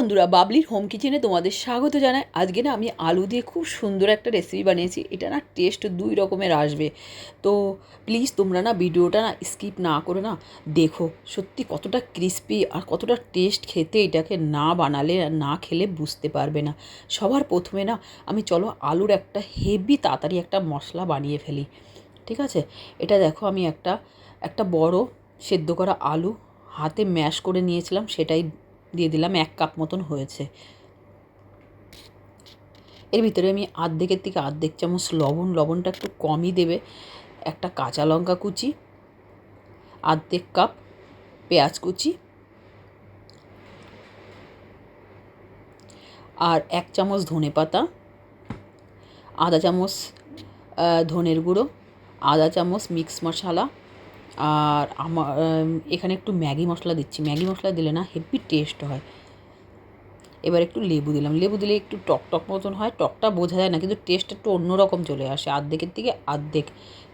বন্ধুরা, বাবলির হোম কিচেনে তোমাদের স্বাগত জানাই। আজকে না আমি আলু দিয়ে খুব সুন্দর একটা রেসিপি বানিয়েছি। এটা না টেস্ট দুই রকমের আসবে। তো প্লিজ তোমরা না ভিডিওটা না স্কিপ না করে না দেখো। সত্যি কতটা ক্রিস্পি আর কতটা টেস্ট খেতে এটাকে না বানালে না খেলে বুঝতে পারবে না। সবার প্রথমে না আমি চলো আলুর একটা হেভি তাড়াতাড়ি একটা মশলা বানিয়ে ফেলি। ঠিক আছে? এটা দেখো আমি একটা একটা বড় সেদ্ধ করা আলু হাতে ম্যাশ করে নিয়েছিলাম। সেটাই দিয়ে দিলাম এক কাপ মতন হয়েছে। এর ভিতরে আমি আর্ধেকের থেকে আর্ধেক চামচ লবণ, লবণটা একটু কমই দেবে। একটা কাঁচা লঙ্কা কুচি, আর্ধেক কাপ পেঁয়াজ কুচি আর এক চামচ ধনে পাতা, আধা চামচ ধনের গুঁড়ো, আধা চামচ মিক্স মশলা আর আমার এখানে একটু ম্যাগি মশলা দিচ্ছি। ম্যাগি মশলা দিলে না হেভি টেস্ট হয়। এবার একটু লেবু দিলাম। লেবু দিলে একটু টক টক মতন হয়। টকটা বোঝা যায় না, কিন্তু টেস্ট একটু অন্যরকম চলে আসে। আর্ধেকের থেকে আর্ধেক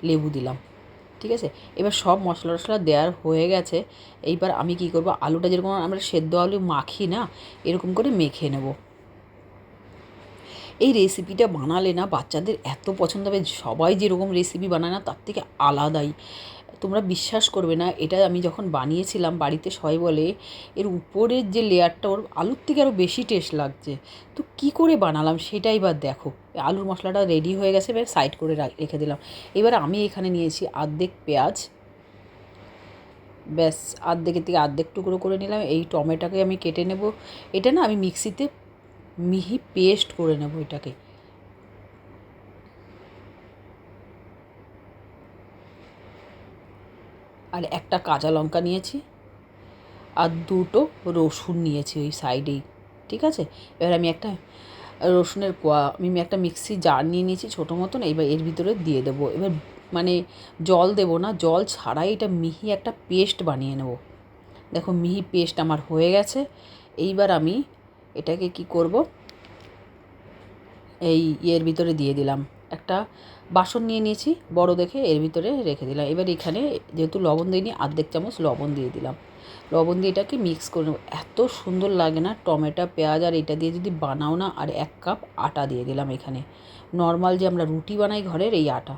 লেবু দিলাম। ঠিক আছে? এবার সব মশলা টশলা দেওয়ার হয়ে গেছে। এইবার আমি কি করব? আলুটা যেরকম আমরা সেদ্ধ আলু মাখি না, এরকম করে মেখে নেব। এই রেসিপিটা বানালে না বাচ্চাদের এত পছন্দ হবে। সবাই যেরকম রেসিপি বানায় না, তার থেকে আলাদাই। তোমরা বিশ্বাস করবে না, এটা আমি যখন বানিয়েছিলাম বাড়িতে সবাই বলে, এর উপরের যে লেয়ারটা ওর আলুর থেকে আরও বেশি টেস্ট লাগছে। তো কি করে বানালাম সেটাই এবার দেখো। আলুর মশলাটা রেডি হয়ে গেছে, এবার সাইড করে রেখে দিলাম। এবার আমি এখানে নিয়েছি আর্ধেক পেঁয়াজ। ব্যাস আর্ধেকের থেকে আর্ধেক টুকরো করে নিলাম। এই টমেটোকে আমি কেটে নেব। এটা না আমি মিক্সিতে মিহি পেস্ট করে নেব এটাকে। আর একটা কাঁচা লঙ্কা নিয়েছি আর দুটো রসুন নিয়েছি ওই সাইডেই, ঠিক আছে? এবার আমি একটা রসুনের কোয়া, আমি একটা মিক্সি জার নিয়ে নিয়েছি ছোটো মতন, এবার এর ভিতরে দিয়ে দেবো। এবার মানে জল দেবো না, জল ছাড়াই এটা মিহি একটা পেস্ট বানিয়ে নেব। দেখো মিহি পেস্ট আমার হয়ে গেছে, এইবার আমি এটাকে কি করব? এই ইয়ের ভিতরে দিয়ে দিলাম একটা বাসন নিয়ে নিয়েছি, বড় দেখে এর ভিতরে রেখে দিলাম। এবার এখানে যেহেতু লবণ দিইনি, আর্ধেক চামচ লবণ দিয়ে দিলাম। লবণ দিয়ে এটাকে মিক্স করে নেব। এত সুন্দর লাগে না, টমেটো, পেঁয়াজ আর এটা দিয়ে যদি বানাও না, আর এক কাপ আটা দিয়ে দিলাম এখানে। নর্মাল যে আমরা রুটি বানাই ঘরের, এই আটা।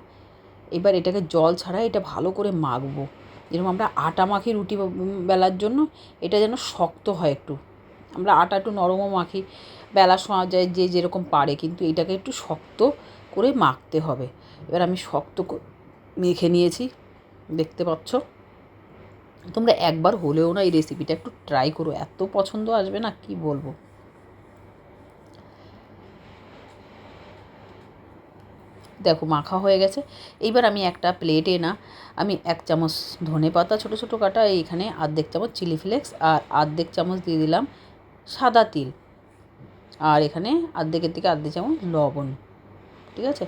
এবার এটাকে জল ছাড়া এটা ভালো করে মাখবো। যেরকম আমরা আটা মাখি রুটি বেলার জন্য, এটা যেন শক্ত হয় একটু। আমরা আটা একটু নরমও মাখি। বেলা সময় যায় যে যেরকম পারে, কিন্তু এটাকে একটু শক্ত করে মাখতে হবে। এবার আমি শক্ত মেখে নিয়েছি। দেখতে পাচ্ছ? তোমরা একবার হলেও না এই রেসিপিটা একটু ট্রাই করো। এত পছন্দ আসবে না, কি বলব? দেখো, মাখা হয়ে গেছে। এইবার আমি একটা প্লেটে না, আমি এক চামচ ধনে পাতা ছোটো ছোটো কাটা, এইখানে আর্ধেক চামচ চিলি ফ্লেক্স আর আর্ধেক চামচ দিয়ে দিলাম সাদা তিল। আর এখানে আর্ধেকের থেকে আর্ধেক চামচ লবণ। ঠিক আছে?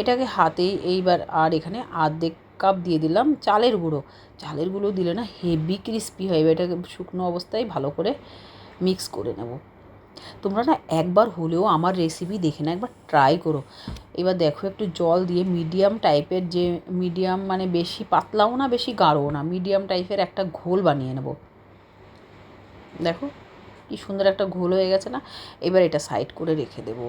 এটাকে হাতেই এইবার আর এখানে আর্ধেক কাপ দিয়ে দিলাম চালের গুঁড়ো। চালের গুঁড়ো দিলে না হেভি ক্রিস্পি হয় এবার এটাকে শুকনো অবস্থায় ভালো করে মিক্স করে নেব। তোমরা না একবার হলেও আমার রেসিপি দেখে না, একবার ট্রাই করো। এবার দেখো একটু জল দিয়ে মিডিয়াম টাইপের যে মিডিয়াম মানে বেশি পাতলাও না, বেশি গাঢ়ও না মিডিয়াম টাইপের একটা ঘোল বানিয়ে নেব। দেখো কি সুন্দর একটা ঘোল হয়ে গেছে না? এবার এটা সাইড করে রেখে দেবো।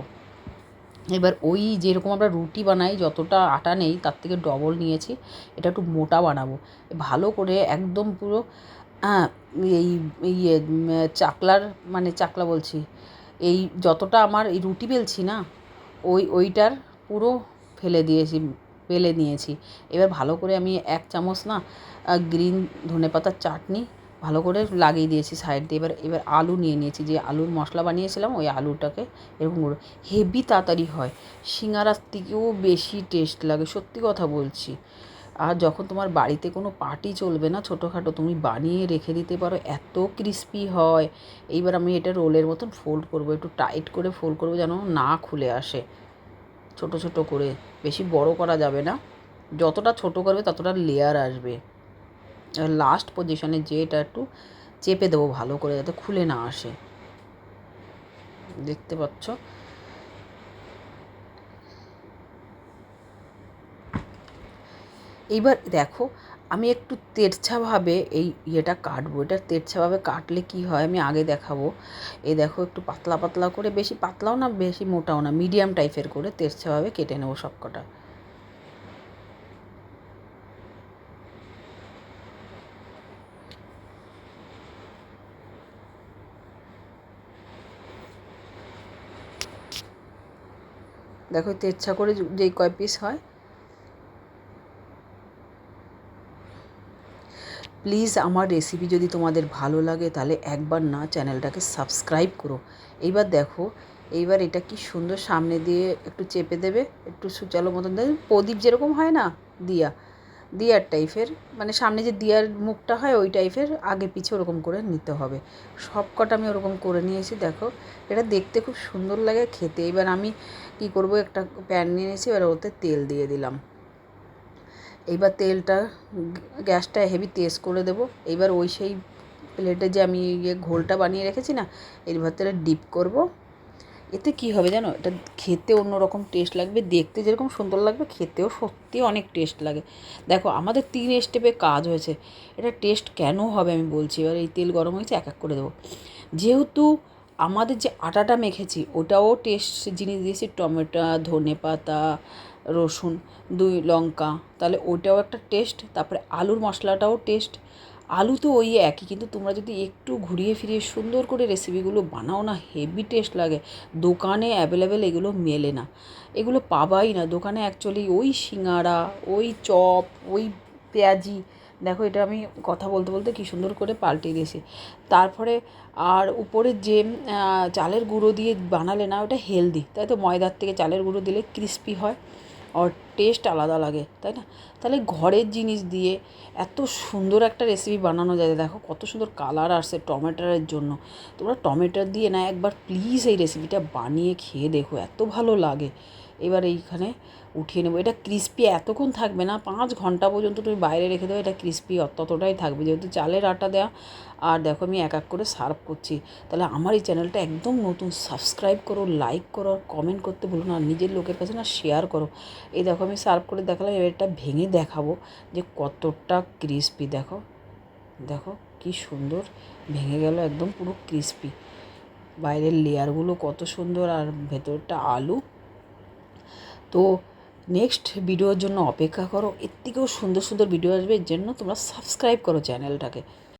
এবার ওই যেরকম আমরা রুটি বানাই, যতটা আটা নেই তার থেকে ডবল নিয়েছি। এটা একটু মোটা বানাবো। ভালো করে একদম পুরো এই ইয়ে চাকলার মানে চাকলা বলছি, এই যতটা আমার এই রুটি বেলছি না, ওই, ওইটার পুরো ফেলে দিয়েছি, বেলে নিয়েছি। এবার ভালো করে আমি এক চামচ না গ্রিন ধনে পাতার চাটনি ভালো করে লাগিয়ে দিয়েছি সাইড দিয়ে। এবার এবার আলু নিয়ে নিয়েছি। যে আলুর মশলা বানিয়েছিলাম, ওই আলুটাকে এরকম করে হেভি তাড়াতাড়ি হয়। সিঙ্গারার থেকেও বেশি টেস্ট লাগে, সত্যি কথা বলছি। আর যখন তোমার বাড়িতে কোনো পার্টি চলবে না ছোটোখাটো, তুমি বানিয়ে রেখে দিতে পারো, এত ক্রিস্পি হয়। এইবার আমি এটা রোলের মতন ফোল্ড করব, একটু টাইট করে ফোল্ড করব যেন না খুলে আসে। ছোট ছোট করে, বেশি বড় করা যাবে না। যতটা ছোট করবে ততটা লেয়ার আসবে। লাস্ট পজিশনে যে এটা একটু চেপে দেবো ভালো করে, যাতে খুলে না আসে। দেখতে পাচ্ছ? এইবার দেখো, আমি একটু তেরছাভাবে এই ইয়েটা কাটবো। এটা তেরছাভাবে কাটলে কি হয়? আমি আগে দেখাবো। এই দেখো, একটু পাতলা পাতলা করে, বেশি পাতলাও না, বেশি মোটাও না মিডিয়াম টাইপের করে তেরছাভাবে কেটে নেব সব দেখো তেরছা করে যেই কয় পিস হয়। প্লিজ আমার রেসিপি যদি তোমাদের ভালো লাগে, তাহলে একবার না চ্যানেলটাকে সাবস্ক্রাইব করো। এইবার দেখো, এইবার এটা কি সুন্দর সামনে দিয়ে একটু চেপে দেবে, একটু সুচালো মতন। দেবে প্রদীপ যেরকম হয় না, দিয়া। দিয়ার টাইপের মানে সামনে যে দিয়ার মুখটা হয় ওই টাইপের, আগে পিছে ওরকম করে নিতে হবে। সব কটা আমি ওরকম করে নিয়েছি, দেখো। এটা দেখতে খুব সুন্দর লাগে খেতে। এবার আমি কি করব, একটা প্যান নিয়ে নিয়েছি, এবার ওতে তেল দিয়ে দিলাম। এইবার তেলটা, গ্যাসটা হেভি তেজ করে দেবো। এইবার ওই সেই প্লেটে যে আমি ইয়ে ঘোলটা বানিয়ে রেখেছি না, এর ভেতরে ডিপ করব। এতে কি হবে জানো? এটা খেতে অন্যরকম টেস্ট লাগবে, দেখতে যেরকম সুন্দর লাগবে, খেতেও সত্যি অনেক টেস্ট লাগে। দেখো, আমাদের তিন স্টেপে কাজ হয়েছে। এটা টেস্ট কেন হবে আমি বলছি? এবার এই তেল গরম হয়েছে, এক এক করে দেবো। যেহেতু আমাদের যে আটাটা মেখেছি, ওটাও টেস্ট জিনিস দিয়েছি, টমেটো, ধনে পাতা, রসুন, দুই লঙ্কা, তাহলে ওটাও একটা টেস্ট তারপরে আলুর মশলাটাও টেস্ট আলু তো ওই একই, কিন্তু তোমরা যদি একটু ঘুরিয়ে ফিরিয়ে সুন্দর করে রেসিপিগুলো বানাও না হেভি টেস্ট লাগে। দোকানে অ্যাভেলেবেল এগুলো মেলে না। এগুলো পাবাই না। দোকানে অ্যাকচুয়ালি ওই সিঙাড়া ওই চপ, ওই পেঁয়াজি, দেখো এটা আমি কথা বলতে বলতে কী সুন্দর করে পাল্টে দিয়েছি। তারপরে আর উপরে যে চালের গুঁড়ো দিয়ে বানালে না, ওটা হেলদি তাই তো ময়দার থেকে চালের গুঁড়ো দিলে ক্রিস্পি হয়। আর টেস্ট আলাদা লাগে, তাই না? তাহলে ঘরের জিনিস দিয়ে এত সুন্দর একটা রেসিপি বানানো যায়, দেখো কত সুন্দর কালার আসছে টমেটোর জন্য। তোমরা টমেটো দিয়ে না একবার প্লিজ এই রেসিপিটা বানিয়ে খেয়ে দেখো, এত ভালো লাগে। এবার এইখানে উঠিয়ে নেব। এটা ক্রিস্পি এতক্ষণ থাকবে না, পাঁচ ঘণ্টা পর্যন্ত তুমি বাইরে রেখে দেবো, এটা ক্রিস্পি ততটাই থাকবে। যেহেতু চালের আটা দেওয়া আর দেখো আমি এক এক করে সার্ভ করছি। তাহলে আমার এই চ্যানেলটা একদম নতুন সাবস্ক্রাইব করো লাইক করো, আর কমেন্ট করতে ভুলো না, নিজের লোকের কাছে না শেয়ার করো। এই দেখো আমি সার্ভ করে দেখালাম, এবার এটা ভেঙে দেখাবো যে কতটা ক্রিস্পি দেখো দেখো কি সুন্দর ভেঙে গেল, একদম পুরো ক্রিস্পি বাইরের লেয়ারগুলো কত সুন্দর, আর ভেতরটা আলু তো নেক্সট ভিডিওর জন্য অপেক্ষা করো। এর থেকেও সুন্দর সুন্দর ভিডিও আসবে, এর জন্য তোমরা সাবস্ক্রাইব করো চ্যানেলটাকে